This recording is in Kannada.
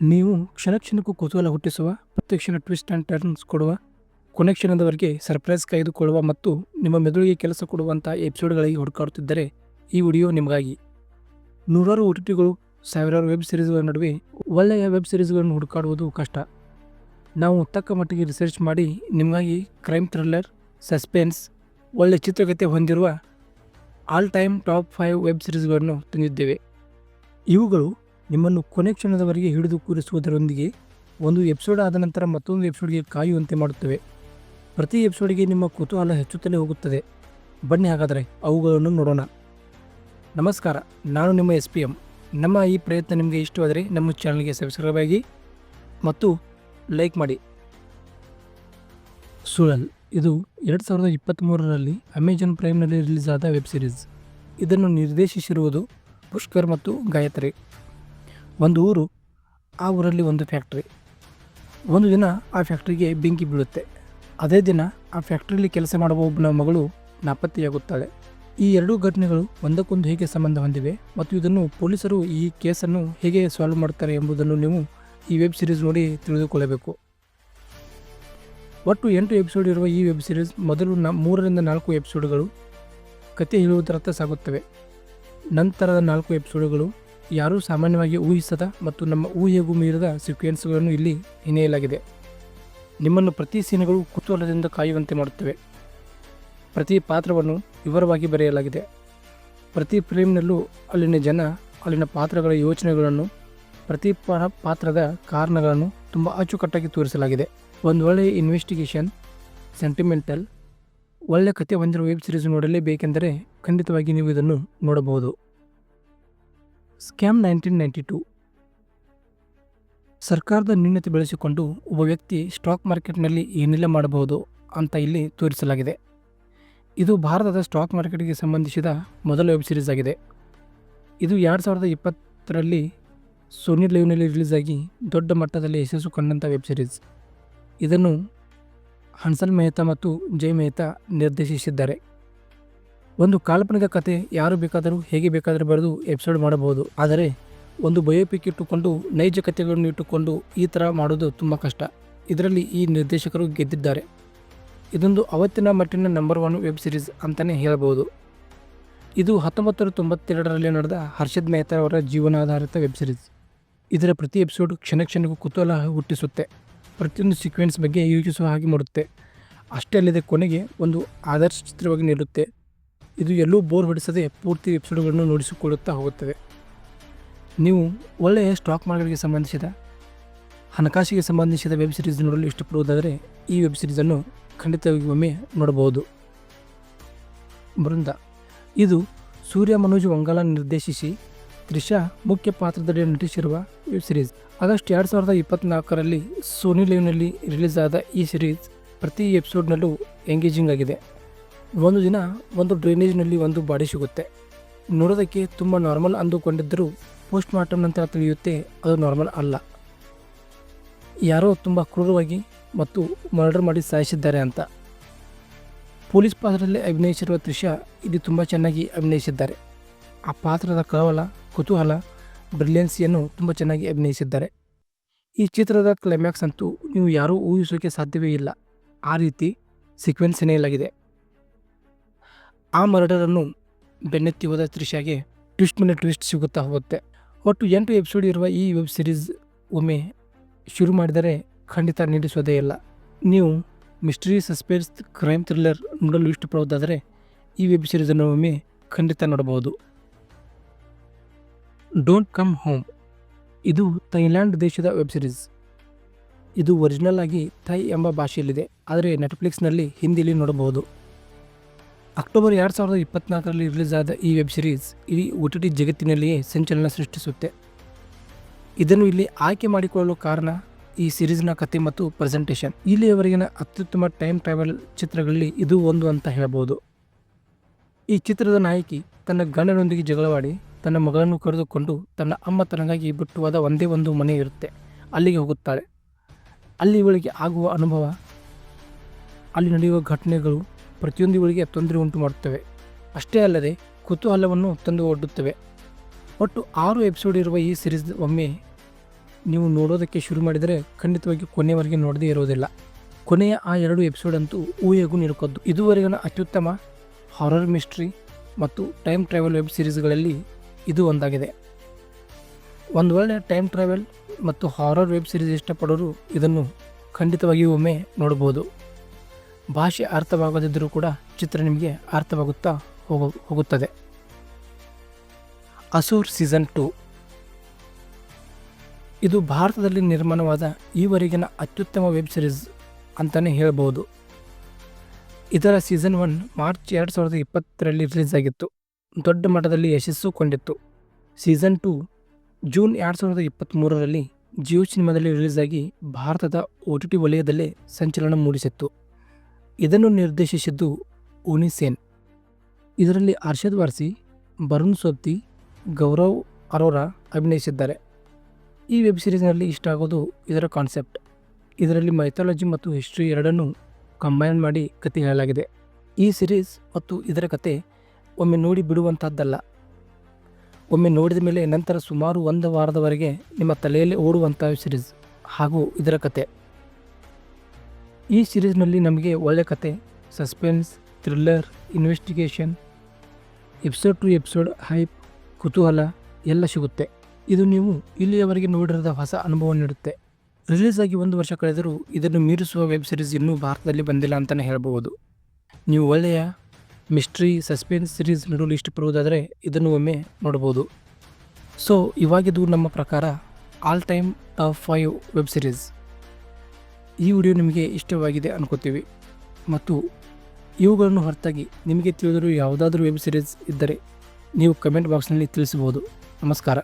ನೀವು ಕ್ಷಣ ಕ್ಷಣಕ್ಕೂ ಕುತೂಹಲ ಹುಟ್ಟಿಸುವ ಪ್ರತ್ಯಕ್ಷಣ ಟ್ವಿಸ್ಟ್ ಆ್ಯಂಡ್ ಟರ್ನ್ಸ್ ಕೊಡುವ, ಕೊನೆ ಕ್ಷಣದವರೆಗೆ ಸರ್ಪ್ರೈಸ್ ಕಾಯ್ದುಕೊಳ್ಳುವ ಮತ್ತು ನಿಮ್ಮ ಮೆದುಳಿಗೆ ಕೆಲಸ ಕೊಡುವಂಥ ಎಪಿಸೋಡ್ಗಳಿಗೆ ಹುಡುಕಾಡುತ್ತಿದ್ದರೆ ಈ ವಿಡಿಯೋ ನಿಮಗಾಗಿ. ನೂರಾರು ಒ ಟಿ ಟಿಗಳು ಸಾವಿರಾರು ವೆಬ್ ಸೀರೀಸ್ಗಳ ನಡುವೆ ಒಳ್ಳೆಯ ವೆಬ್ ಸೀರೀಸ್ಗಳನ್ನು ಹುಡುಕಾಡುವುದು ಕಷ್ಟ. ನಾವು ತಕ್ಕ ಮಟ್ಟಿಗೆ ರಿಸರ್ಚ್ ಮಾಡಿ ನಿಮಗಾಗಿ ಕ್ರೈಮ್ ಥ್ರಿಲ್ಲರ್ ಸಸ್ಪೆನ್ಸ್ ಒಳ್ಳೆಯ ಚಿತ್ರಕತೆ ಹೊಂದಿರುವ all time top five web ಸೀರೀಸ್ಗಳನ್ನು ತಂದಿದ್ದೇವೆ. ಇವುಗಳು ನಿಮ್ಮನ್ನು ಕೊನೆ ಕ್ಷಣದವರೆಗೆ ಹಿಡಿದು ಕೂರಿಸುವುದರೊಂದಿಗೆ ಒಂದು ಎಪಿಸೋಡ್ ಆದ ನಂತರ ಮತ್ತೊಂದು ಎಪಿಸೋಡ್ಗೆ ಕಾಯುವಂತೆ ಮಾಡುತ್ತವೆ. ಪ್ರತಿ ಎಪಿಸೋಡ್ಗೆ ನಿಮ್ಮ ಕುತೂಹಲ ಹೆಚ್ಚುತ್ತಲೇ ಹೋಗುತ್ತದೆ. ಬನ್ನಿ ಹಾಗಾದರೆ ಅವುಗಳನ್ನು ನೋಡೋಣ. ನಮಸ್ಕಾರ, ನಾನು ನಿಮ್ಮ ಎಸ್ ಪಿ ಎಂ ನಮ್ಮ ಈ ಪ್ರಯತ್ನ ನಿಮಗೆ ಇಷ್ಟವಾದರೆ ನಮ್ಮ ಚಾನಲ್ಗೆ ಸಬ್ಸ್ಕ್ರೈಬ್ ಆಗಿ ಮತ್ತು ಲೈಕ್ ಮಾಡಿ. ಸುಳಲ್, ಇದು ಎರಡು ಸಾವಿರದ ಇಪ್ಪತ್ತ್ಮೂರರಲ್ಲಿ ಅಮೆಜಾನ್ ಪ್ರೈಮ್ನಲ್ಲಿ ರಿಲೀಸ್ ಆದ ವೆಬ್ ಸೀರೀಸ್. ಇದನ್ನು ನಿರ್ದೇಶಿಸಿರುವುದು ಪುಷ್ಕರ್ ಮತ್ತು ಗಾಯತ್ರಿ. ಒಂದು ಊರು, ಆ ಊರಲ್ಲಿ ಒಂದು ಫ್ಯಾಕ್ಟ್ರಿ ಒಂದು ದಿನ ಆ ಫ್ಯಾಕ್ಟ್ರಿಗೆ ಬೆಂಕಿ ಬೀಳುತ್ತೆ. ಅದೇ ದಿನ ಆ ಫ್ಯಾಕ್ಟ್ರಿಯಲ್ಲಿ ಕೆಲಸ ಮಾಡುವ ಒಬ್ಬನ ಮಗಳು ನಾಪತ್ತೆಯಾಗುತ್ತಾಳೆ. ಈ ಎರಡೂ ಘಟನೆಗಳು ಒಂದಕ್ಕೊಂದು ಹೇಗೆ ಸಂಬಂಧ ಹೊಂದಿವೆ ಮತ್ತು ಇದನ್ನು ಪೊಲೀಸರು ಈ ಕೇಸನ್ನು ಹೇಗೆ ಸಾಲ್ವ್ ಮಾಡ್ತಾರೆ ಎಂಬುದನ್ನು ನೀವು ಈ ವೆಬ್ ಸೀರೀಸ್ ನೋಡಿ ತಿಳಿದುಕೊಳ್ಳಬೇಕು. ಒಟ್ಟು ಎಂಟು ಎಪಿಸೋಡ್ ಇರುವ ಈ ವೆಬ್ ಸೀರೀಸ್ ಮೊದಲು ನ ಮೂರರಿಂದ ನಾಲ್ಕು ಎಪಿಸೋಡ್ಗಳು ಕತೆ ಹೇಳುವುದರತ್ತ ಸಾಗುತ್ತವೆ. ನಂತರದ ನಾಲ್ಕು ಎಪಿಸೋಡ್ಗಳು ಯಾರೂ ಸಾಮಾನ್ಯವಾಗಿ ಊಹಿಸದ ಮತ್ತು ನಮ್ಮ ಊಹೆಗೂ ಮೀರಿದ ಸೀಕ್ವೆನ್ಸ್ಗಳನ್ನು ಇಲ್ಲಿ ಹಿನ್ನೆಯಲಾಗಿದೆ ನಿಮ್ಮನ್ನು ಪ್ರತಿ ಸೀನ್ಗಳು ಕುತೂಹಲದಿಂದ ಕಾಯುವಂತೆ ಮಾಡುತ್ತವೆ. ಪ್ರತಿ ಪಾತ್ರವನ್ನು ವಿವರವಾಗಿ ಬರೆಯಲಾಗಿದೆ. ಪ್ರತಿ ಫ್ರೇಮ್ನಲ್ಲೂ ಅಲ್ಲಿನ ಜನ, ಅಲ್ಲಿನ ಪಾತ್ರಗಳ ಯೋಚನೆಗಳನ್ನು, ಪ್ರತಿ ಪಾತ್ರದ ಕಾರಣಗಳನ್ನು ತುಂಬ ಅಚ್ಚುಕಟ್ಟಾಗಿ ತೋರಿಸಲಾಗಿದೆ. ಒಂದು ಒಳ್ಳೆಯ ಇನ್ವೆಸ್ಟಿಗೇಷನ್, ಸೆಂಟಿಮೆಂಟಲ್, ಒಳ್ಳೆಯ ಕಥೆ ಹೊಂದಿರುವ ವೆಬ್ ಸೀರೀಸ್ ನೋಡಲೇಬೇಕೆಂದರೆ ಖಂಡಿತವಾಗಿ ನೀವು ಇದನ್ನು ನೋಡಬಹುದು. Scam nineteen ninety two. ಸರ್ಕಾರದ ನ್ಯೂನತೆ ಬೆಳೆಸಿಕೊಂಡು ಒಬ್ಬ ವ್ಯಕ್ತಿ ಸ್ಟಾಕ್ ಮಾರ್ಕೆಟ್ನಲ್ಲಿ ಏನೆಲ್ಲ ಮಾಡಬಹುದು ಅಂತ ಇಲ್ಲಿ ತೋರಿಸಲಾಗಿದೆ. ಇದು ಭಾರತದ ಸ್ಟಾಕ್ ಮಾರ್ಕೆಟ್ಗೆ ಸಂಬಂಧಿಸಿದ ಮೊದಲ ವೆಬ್ ಸೀರೀಸ್ ಆಗಿದೆ. ಇದು ಎರಡು ಸಾವಿರದ ಇಪ್ಪತ್ತರಲ್ಲಿ ಸೋನಿ ಲೈವ್ನಲ್ಲಿ ರಿಲೀಸ್ ಆಗಿ ದೊಡ್ಡ ಮಟ್ಟದಲ್ಲಿ ಯಶಸ್ಸು ಕಂಡಂಥ ವೆಬ್ ಸೀರೀಸ್. ಇದನ್ನು ಹನ್ಸಲ್ ಮೆಹ್ತಾ ಮತ್ತು ಜೈ ಮೆಹ್ತಾ ನಿರ್ದೇಶಿಸಿದ್ದಾರೆ. ಒಂದು ಕಾಲ್ಪನಿಕ ಕತೆ ಯಾರು ಬೇಕಾದರೂ ಹೇಗೆ ಬೇಕಾದರೂ ಬರೆದು ಎಪಿಸೋಡ್ ಮಾಡಬಹುದು. ಆದರೆ ಒಂದು ಬಯೋಪಿಕ್ ಇಟ್ಟುಕೊಂಡು, ನೈಜ ಕಥೆಗಳನ್ನು ಇಟ್ಟುಕೊಂಡು ಈ ಥರ ಮಾಡೋದು ತುಂಬ ಕಷ್ಟ. ಇದರಲ್ಲಿ ಈ ನಿರ್ದೇಶಕರು ಗೆದ್ದಿದ್ದಾರೆ. ಇದೊಂದು ಅವತ್ತಿನ ಮಟ್ಟಿನ ನಂಬರ್ ಒನ್ ವೆಬ್ ಸಿರೀಸ್ ಅಂತಲೇ ಹೇಳಬಹುದು ಇದು ಹತ್ತೊಂಬತ್ತರ ತೊಂಬತ್ತೆರಡರಲ್ಲಿ ನಡೆದ ಹರ್ಷದ್ ಮೆಹ್ತಾ ಅವರ ಜೀವನಾಧಾರಿತ ವೆಬ್ ಸಿರೀಸ್ ಇದರ ಪ್ರತಿ ಎಪಿಸೋಡ್ ಕ್ಷಣ ಕ್ಷಣಕ್ಕೂ ಕುತೂಹಲ ಹುಟ್ಟಿಸುತ್ತೆ. ಪ್ರತಿಯೊಂದು ಸೀಕ್ವೆನ್ಸ್ ಬಗ್ಗೆ ಯೋಚಿಸುವ ಹಾಗೆ ಮಾಡುತ್ತೆ. ಅಷ್ಟೇ ಅಲ್ಲದೆ ಕೊನೆಗೆ ಒಂದು ಆದರ್ಶ ಚಿತ್ರವಾಗಿ ನೀಡುತ್ತೆ ಇದು ಎಲ್ಲೂ ಬೋರ್ ಹೊಡಿಸದೆ ಪೂರ್ತಿ ಎಪಿಸೋಡ್ಗಳನ್ನು ನೋಡಿಸಿಕೊಳ್ಳುತ್ತಾ ಹೋಗುತ್ತದೆ. ನೀವು ಒಳ್ಳೆಯ ಸ್ಟಾಕ್ ಮಾರ್ಕೆಟ್ಗೆ ಸಂಬಂಧಿಸಿದ, ಹಣಕಾಸಿಗೆ ಸಂಬಂಧಿಸಿದ ವೆಬ್ ಸಿರೀಸ್ ನೋಡಲು ಇಷ್ಟಪಡುವುದಾದರೆ ಈ ವೆಬ್ ಸಿರೀಸನ್ನು ಖಂಡಿತವಾಗಿ ಒಮ್ಮೆ ನೋಡಬಹುದು. ಬೃಂದ, ಇದು ಸೂರ್ಯ ಮನೋಜ್ ವಂಗಾಲ ನಿರ್ದೇಶಿಸಿ ತ್ರಿಷಾ ಮುಖ್ಯ ಪಾತ್ರದಲ್ಲಿ ನಟಿಸಿರುವ ವೆಬ್ ಸಿರೀಸ್. ಆಗಸ್ಟ್ ಎರಡು ಸಾವಿರದ ಇಪ್ಪತ್ತ್ನಾಲ್ಕರಲ್ಲಿ ಸೋನಿ ಲೈವ್ನಲ್ಲಿ ರಿಲೀಸ್ ಆದ ಈ ಸಿರೀಸ್ ಪ್ರತಿ ಎಪಿಸೋಡ್ನಲ್ಲೂ ಎಂಗೇಜಿಂಗ್ ಆಗಿದೆ. ಒಂದು ದಿನ ಒಂದು ಡ್ರೈನೇಜ್ನಲ್ಲಿ ಒಂದು ಬಾಡಿ ಸಿಗುತ್ತೆ. ನೋಡೋದಕ್ಕೆ ತುಂಬ ನಾರ್ಮಲ್ ಅಂದುಕೊಂಡಿದ್ದರೂ ಪೋಸ್ಟ್ ಮಾರ್ಟಮ್ ನಂತರ ತಿಳಿಯುತ್ತೆ, ಅದು ನಾರ್ಮಲ್ ಅಲ್ಲ. ಯಾರೋ ತುಂಬ ಕ್ರೂರವಾಗಿ ಮತ್ತು ಮರ್ಡರ್ ಮಾಡಿ ಸಾಯಿಸಿದ್ದಾರೆ ಅಂತ. ಪೊಲೀಸ್ ಪಾತ್ರದಲ್ಲಿ ಅಭಿನಯಿಸಿರುವ ತ್ರಿಷಾ ಇದು ತುಂಬ ಚೆನ್ನಾಗಿ ಅಭಿನಯಿಸಿದ್ದಾರೆ. ಆ ಪಾತ್ರದ ಕಳವಳ ಕುತೂಹಲ ಬ್ರಿಲಿಯನ್ಸಿಯನ್ನು ತುಂಬ ಚೆನ್ನಾಗಿ ಅಭಿನಯಿಸಿದ್ದಾರೆ. ಈ ಚಿತ್ರದ ಕ್ಲೈಮ್ಯಾಕ್ಸ್ ಅಂತೂ ನೀವು ಯಾರೂ ಊಹಿಸೋಕೆ ಸಾಧ್ಯವೇ ಇಲ್ಲ. ಆ ರೀತಿ ಸೀಕ್ವೆನ್ಸ್ ಎನೆಯಲಾಗಿದೆ ಆ ಮರ್ಡರನ್ನು ಬೆನ್ನೆತ್ತಿ ಹೋದ ತ್ರಿಷಾಗೆ ಟ್ವಿಸ್ಟ್ ಮೇಲೆ ಟ್ವಿಸ್ಟ್ ಸಿಗುತ್ತಾ ಹೋಗುತ್ತೆ. ಒಟ್ಟು ಎಂಟು ಎಪಿಸೋಡ್ ಇರುವ ಈ ವೆಬ್ ಸಿರೀಸ್ ಒಮ್ಮೆ ಶುರು ಮಾಡಿದರೆ ಖಂಡಿತ ನಿಲ್ಲಿಸೋದೇ ಇಲ್ಲ. ನೀವು ಮಿಸ್ಟ್ರಿ, ಸಸ್ಪೆನ್ಸ್, ಕ್ರೈಮ್ ಥ್ರಿಲ್ಲರ್ ನೋಡಲು ಇಷ್ಟಪಡುವುದಾದರೆ ಈ ವೆಬ್ ಸಿರೀಸನ್ನು ಒಮ್ಮೆ ಖಂಡಿತ ನೋಡಬಹುದು. Don't come home. ಇದು ಥೈಲ್ಯಾಂಡ್ ದೇಶದ ವೆಬ್ ಸಿರೀಸ್. ಇದು ಒರಿಜಿನಲ್ ಆಗಿ ಥೈ ಎಂಬ ಭಾಷೆಯಲ್ಲಿದೆ. ಆದರೆ ನೆಟ್ಫ್ಲಿಕ್ಸ್ನಲ್ಲಿ ಹಿಂದಿಲಿ ನೋಡಬಹುದು. ಅಕ್ಟೋಬರ್ ಎರಡು ಸಾವಿರದ ಇಪ್ಪತ್ನಾಲ್ಕರಲ್ಲಿ ರಿಲೀಸ್ ಆದ ಈ ವೆಬ್ ಸೀರೀಸ್ ಇಡೀ ಒ ಟಿ ಜಗತ್ತಿನಲ್ಲಿಯೇ ಸಂಚಲನ ಸೃಷ್ಟಿಸುತ್ತೆ. ಇದನ್ನು ಇಲ್ಲಿ ಆಯ್ಕೆ ಮಾಡಿಕೊಳ್ಳಲು ಕಾರಣ ಈ ಸಿರೀಸ್ನ ಕತೆ ಮತ್ತು ಪ್ರೆಸೆಂಟೇಷನ್. ಇಲ್ಲಿಯವರೆಗಿನ ಅತ್ಯುತ್ತಮ ಟೈಮ್ ಟ್ರಾವೆಲ್ ಚಿತ್ರಗಳಲ್ಲಿ ಇದು ಒಂದು ಅಂತ ಹೇಳಬಹುದು ಈ ಚಿತ್ರದ ನಾಯಕಿ ತನ್ನ ಗಂಡನೊಂದಿಗೆ ಜಗಳವಾಡಿ ತನ್ನ ಮಗಳನ್ನು ಕರೆದುಕೊಂಡು ತನ್ನ ಅಮ್ಮ ತನಗಾಗಿ ಬಿಟ್ಟು ಹೋದ ಒಂದೇ ಒಂದು ಮನೆ ಇರುತ್ತೆ. ಅಲ್ಲಿಗೆ ಹೋಗುತ್ತಾಳೆ. ಅಲ್ಲಿ ಇವಳಿಗೆ ಆಗುವ ಅನುಭವ, ಅಲ್ಲಿ ನಡೆಯುವ ಘಟನೆಗಳು ಪ್ರತಿಯೊಂದು ಇವಳಿಗೆ ತೊಂದರೆ ಉಂಟು ಮಾಡುತ್ತವೆ. ಅಷ್ಟೇ ಅಲ್ಲದೆ ಕುತೂಹಲವನ್ನು ತಂದು ಒಡ್ಡುತ್ತವೆ. ಒಟ್ಟು ಆರು ಎಪಿಸೋಡ್ ಇರುವ ಈ ಸಿರೀಸ್ ಒಮ್ಮೆ ನೀವು ನೋಡೋದಕ್ಕೆ ಶುರು ಮಾಡಿದರೆ ಖಂಡಿತವಾಗಿ ಕೊನೆಯವರೆಗೆ ನೋಡದೇ ಇರೋದಿಲ್ಲ. ಕೊನೆಯ ಆ ಎರಡು ಎಪಿಸೋಡ್ ಅಂತೂ ಊಹೆಗೂ ನಿಲುಕದ್ದು ಇದುವರೆಗಿನ ಅತ್ಯುತ್ತಮ ಹಾರರ್ ಮಿಸ್ಟ್ರಿ ಮತ್ತು ಟೈಮ್ ಟ್ರಾವೆಲ್ ವೆಬ್ ಸೀರೀಸ್ಗಳಲ್ಲಿ ಇದು ಒಂದಾಗಿದೆ. ಒಂದು ವೇಳೆ ಟೈಮ್ ಟ್ರಾವೆಲ್ ಮತ್ತು ಹಾರರ್ ವೆಬ್ ಸೀರೀಸ್ ಇಷ್ಟಪಡೋರು ಇದನ್ನು ಖಂಡಿತವಾಗಿಯೂ ಒಮ್ಮೆ ನೋಡ್ಬೋದು ಭಾಷೆ ಅರ್ಥವಾಗದಿದ್ದರೂ ಕೂಡ ಚಿತ್ರ ನಿಮಗೆ ಅರ್ಥವಾಗುತ್ತಾ ಹೋಗ, ಹೋಗುತ್ತದೆ. Asur season two. ಇದು ಭಾರತದಲ್ಲಿ ನಿರ್ಮಾಣವಾದ ಈವರೆಗಿನ ಅತ್ಯುತ್ತಮ ವೆಬ್ ಸೀರೀಸ್ ಅಂತಲೇ ಹೇಳ್ಬೋದು. ಇದರ ಸೀಸನ್ ಒನ್ ಮಾರ್ಚ್ ಎರಡು ಸಾವಿರದ ಇಪ್ಪತ್ತರಲ್ಲಿ ರಿಲೀಸ್ ಆಗಿತ್ತು. ದೊಡ್ಡ ಮಟ್ಟದಲ್ಲಿ ಯಶಸ್ಸು ಕೊಂಡಿತ್ತು. ಸೀಸನ್ ಟು ಜೂನ್ ಎರಡು ಸಾವಿರದ ಇಪ್ಪತ್ತ್ಮೂರರಲ್ಲಿ ಜಿಯೋ ಸಿನಿಮಾದಲ್ಲಿ ರಿಲೀಸ್ ಆಗಿ ಭಾರತದ ಒ ಟಿ ಟಿ ವಲಯದಲ್ಲೇ ಸಂಚಲನ ಮೂಡಿಸಿತ್ತು. ಇದನ್ನು ನಿರ್ದೇಶಿಸಿದ್ದು ಉನಿಸೇನ್. ಇದರಲ್ಲಿ ಅರ್ಷದ್ ವಾರ್ಸಿ, ಬರುಣ್ ಸೋಪ್ತಿ, ಗೌರವ್ ಅರೋರಾ ಅಭಿನಯಿಸಿದ್ದಾರೆ. ಈ ವೆಬ್ ಸೀರೀಸ್ನಲ್ಲಿ ಇಷ್ಟ ಆಗೋದು ಇದರ ಕಾನ್ಸೆಪ್ಟ್. ಇದರಲ್ಲಿ ಮೈಥಾಲಜಿ ಮತ್ತು ಹಿಸ್ಟ್ರಿ ಎರಡನ್ನೂ ಕಂಬೈನ್ ಮಾಡಿ ಕತೆ ಹೇಳಲಾಗಿದೆ. ಈ ಸಿರೀಸ್ ಮತ್ತು ಇದರ ಕತೆ ಒಮ್ಮೆ ನೋಡಿ ಬಿಡುವಂಥದ್ದಲ್ಲ ಒಮ್ಮೆ ನೋಡಿದ ಮೇಲೆ ನಂತರ ಸುಮಾರು ಒಂದು ವಾರದವರೆಗೆ ನಿಮ್ಮ ತಲೆಯಲ್ಲಿ ಓಡುವಂಥ ಸಿರೀಸ್ ಹಾಗೂ ಇದರ ಕತೆ. ಈ ಸೀರೀಸ್ನಲ್ಲಿ ನಮಗೆ ಒಳ್ಳೆ ಕತೆ, suspense, thriller, investigation, episode to episode hype, ಕುತೂಹಲ ಎಲ್ಲ ಸಿಗುತ್ತೆ. ಇದು ನೀವು ಇಲ್ಲಿಯವರೆಗೆ ನೋಡಿರದ ಹೊಸ ಅನುಭವ ನೀಡುತ್ತೆ. ರಿಲೀಸ್ ಆಗಿ ಒಂದು ವರ್ಷ ಕಳೆದರೂ ಇದನ್ನು ಮೀರಿಸುವ ವೆಬ್ ಸೀರೀಸ್ ಇನ್ನೂ ಭಾರತದಲ್ಲಿ ಬಂದಿಲ್ಲ ಅಂತಲೇ ಹೇಳ್ಬೋದು ನೀವು ಒಳ್ಳೆಯ ಮಿಸ್ಟ್ರಿ, ಸಸ್ಪೆನ್ಸ್ ಸಿರೀಸ್ ನೋಡಲು ಇಷ್ಟಪಡುವುದಾದರೆ ಇದನ್ನು ಒಮ್ಮೆ ನೋಡ್ಬೋದು. ಸೊ ಇವಾಗಿದು ನಮ್ಮ ಪ್ರಕಾರ all time top five web series ಈ ವಿಡಿಯೋ ನಿಮಗೆ ಇಷ್ಟವಾಗಿದೆ ಅನ್ಕೋತೀವಿ. ಮತ್ತು ಇವುಗಳನ್ನು ಹೊರತಾಗಿ ನಿಮಗೆ ತಿಳಿದಿರುವ ಯಾವುದಾದ್ರೂ ವೆಬ್ ಸೀರೀಸ್ ಇದ್ದರೆ ನೀವು ಕಮೆಂಟ್ ಬಾಕ್ಸ್ನಲ್ಲಿ ತಿಳಿಸಬಹುದು. ನಮಸ್ಕಾರ.